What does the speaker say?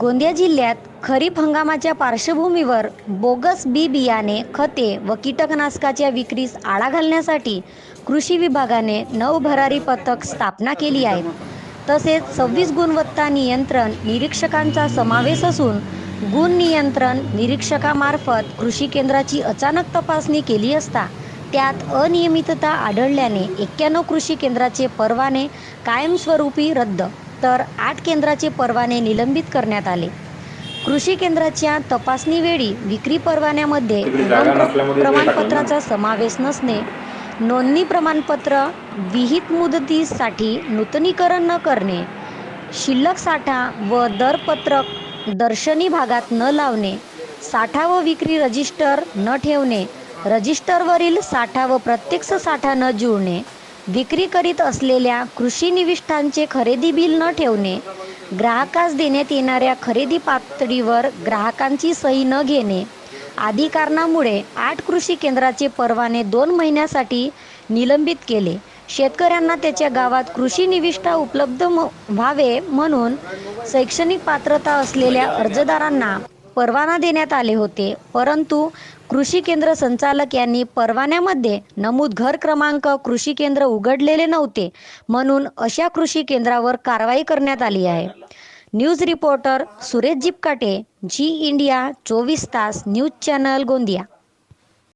गोंदिया जिल्ह्यात खरीप हंगामाच्या पार्श्वभूमीवर बोगस बी बियाणे खते व कीटकनाशकाच्या विक्रीस आळा घालण्यासाठी कृषी विभागाने नऊ भरारी पथक स्थापना केली आहे. तसेच सव्वीस गुणवत्ता नियंत्रण निरीक्षकांचा समावेश असून गुण नियंत्रण निरीक्षकामार्फत कृषी केंद्राची अचानक तपासणी केली असता त्यात अनियमितता आढळल्याने एक्क्याण्णव कृषी केंद्राचे परवाने कायमस्वरूपी रद्द तर आठ केंद्राचे परवाने निलंबित करण्यात आले. कृषी केंद्राच्या तपासणीवेळी विक्री परवान्यामध्ये प्रमाणपत्राचा समावेश नसणे नोंदणी प्रमाणपत्र विहित मुदतीसाठी नूतनीकरण न करणे शिल्लक साठा व दरपत्रक दर्शनी भागात न लावणे साठा व विक्री रजिस्टर न ठेवणे रजिस्टरवरील साठा व प्रत्यक्ष साठा न जुळणे विक्री करीत असलेल्या कृषी निविष्ठांचे खरेदी बिल न ठेवणे ग्राहकास देण्यात येणाऱ्या खरेदी पातळीवर ग्राहकांची सही न घेणे आदी कारणामुळे आठ कृषी केंद्राचे परवाने दोन महिन्यासाठी निलंबित केले. शेतकऱ्यांना त्याच्या गावात कृषी निविष्ठा उपलब्ध म- व्हावे म्हणून शैक्षणिक पात्रता असलेल्या अर्जदारांना परवाना देण्यात आले होते. परंतु कृषी केंद्र संचालक यांनी परवान्यामध्ये नमूद घर क्रमांक कृषी केंद्र उघडलेले नव्हते म्हणून अशा कृषी केंद्रावर कारवाई करण्यात आली आहे. News reporter Suresh Jipkate Zee India चोवीस तास न्यूज चॅनल गोंदिया.